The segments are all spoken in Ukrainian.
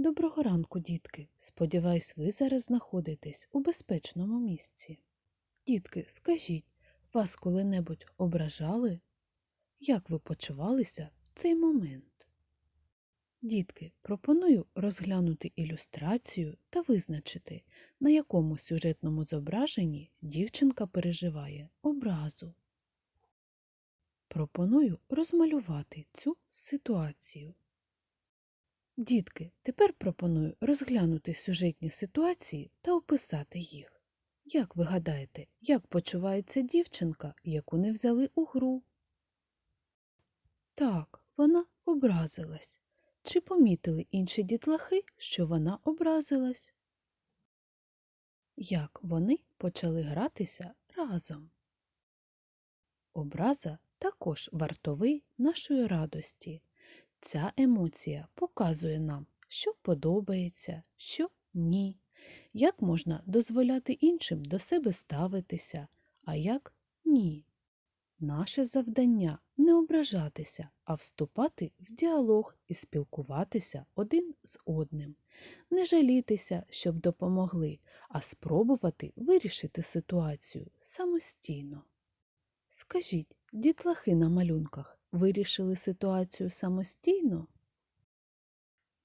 Доброго ранку, дітки. Сподіваюсь, ви зараз знаходитесь у безпечному місці. Дітки, скажіть, вас коли-небудь ображали? Як ви почувалися в цей момент? Дітки, пропоную розглянути ілюстрацію та визначити, на якому сюжетному зображенні дівчинка переживає образу. Пропоную розмалювати цю ситуацію. Дітки, тепер пропоную розглянути сюжетні ситуації та описати їх. Як ви гадаєте, як почувається дівчинка, яку не взяли у гру? Так, вона образилась. Чи помітили інші дітлахи, що вона образилась? Як вони почали гратися разом? Образа також вартовий нашої радості. Ця емоція показує нам, що подобається, що ні, як можна дозволяти іншим до себе ставитися, а як ні. Наше завдання не ображатися, а вступати в діалог і спілкуватися один з одним, не жалітися, щоб допомогли, а спробувати вирішити ситуацію самостійно. Скажіть, дітлахи на малюнках вирішили ситуацію самостійно?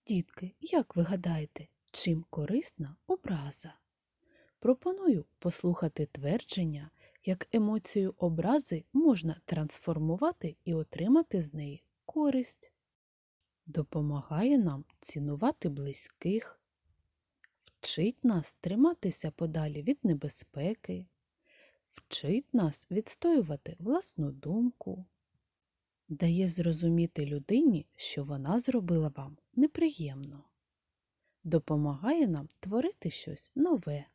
Дітки, як ви гадаєте, чим корисна образа? Пропоную послухати твердження, як емоцію образи можна трансформувати і отримати з неї користь. Допомагає нам цінувати близьких, вчить нас триматися подалі від небезпеки, вчить нас відстоювати власну думку, дає зрозуміти людині, що вона зробила вам неприємно, допомагає нам творити щось нове.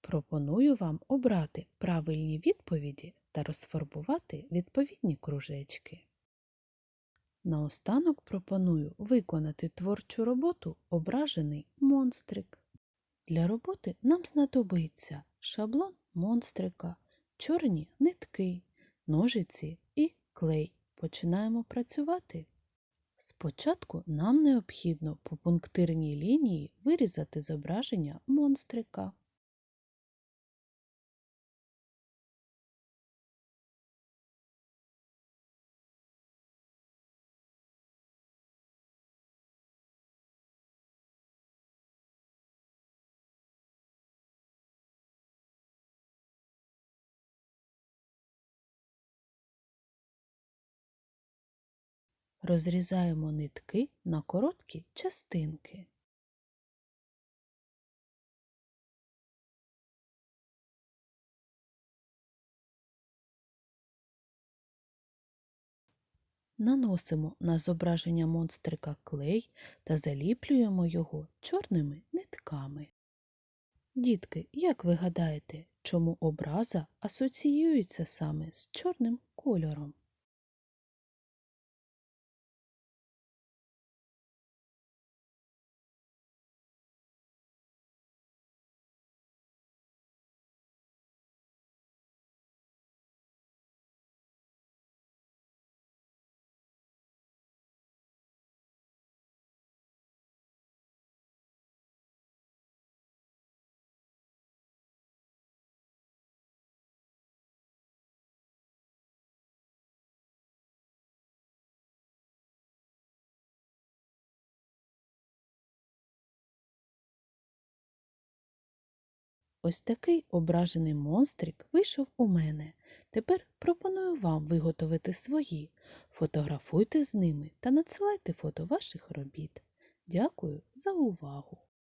Пропоную вам обрати правильні відповіді та розфарбувати відповідні кружечки. Наостанок пропоную виконати творчу роботу Ображений монстрик. Для роботи нам знадобиться шаблон монстрика, чорні нитки, ножиці і клей. Починаємо працювати. Спочатку нам необхідно по пунктирній лінії вирізати зображення монстрика. Розрізаємо нитки на короткі частинки. Наносимо на зображення монстрика клей та заліплюємо його чорними нитками. Дітки, як ви гадаєте, чому образа асоціюється саме з чорним кольором? Ось такий ображений монстрик вийшов у мене. Тепер пропоную вам виготовити свої. Фотографуйте з ними та надсилайте фото ваших робіт. Дякую за увагу!